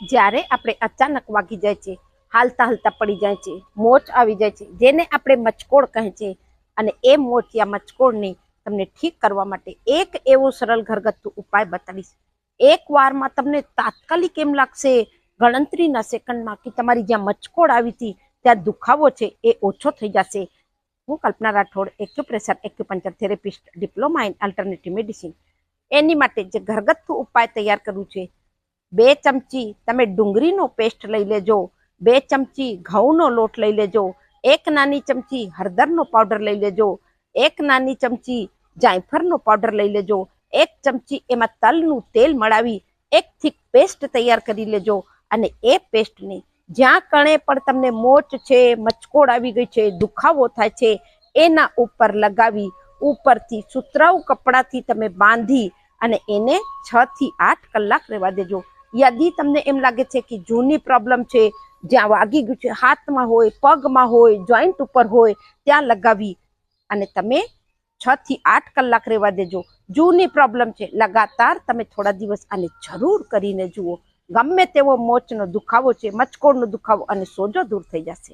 જ્યારે આપણે અચાનક વાગી જાય છે, હાલતા હાલતા પડી જાય છે મોચ આવી જાય છે, જેને આપણે મચકોડ કહે છે, અને એ મોચ યા મચકોડને તમને ઠીક કરવા માટે એક એવો સરળ ઘરગથ્થુ ઉપાય બતાવીશ. એક વારમાં તમને તાત્કાલિક એમ લાગશે ગણતરીના સેકન્ડમાં કે તમારી જ્યાં મચકોડ આવી હતી, ત્યાં દુખાવો છે, એ ઓછો થઈ જશે. હું Kalpana Rathod, acupressure, acupuncture therapist, diploma in alternative medicine. એની માટે જે ઘરગથ્થુ ઉપાય તૈયાર કરવું છે બે ચમચી તમે ડુંગળીનો પેસ્ટ લઈ લેજો, બે ચમચી ઘઉંનો લોટ લઈ લેજો, એક નાની ચમચી હળદરનો પાવડર લઈ લેજો, એક નાની ચમચી જાયફળનો પાવડર લઈ લેજો, એક ચમચી એમાં તલનું તેલ મળાવી એક થીક પેસ્ટ તૈયાર કરી લેજો અને એ પેસ્ટને જ્યાં કણે પણ તમને મોચ છે, મચકોડ આવી ગઈ છે, દુખાવો થાય છે, એના ઉપર લગાવી, ઉપરથી સુતરાઉ કપડાથી તમે બાંધી અને એને છ થી આઠ કલાક રહેવા દેજો. યદી તમને એમ લાગે છે કે જૂની પ્રોબ્લેમ છે, જ્યાં વાગી ગયું છે, હાથમાં હોય, પગમાં હોય જોઈન્ટ ઉપર હોય, ત્યાં લગાવી. અને તમે છ થી આઠ કલાક રહેવા દેજો. જૂની પ્રોબ્લેમ છે, લગાતાર તમે થોડા દિવસ આને જરૂર કરીને જુઓ. ગમે તેવો મોચનો દુખાવો છે મચકોડનો દુખાવો અને સોજો દૂર થઈ જશે.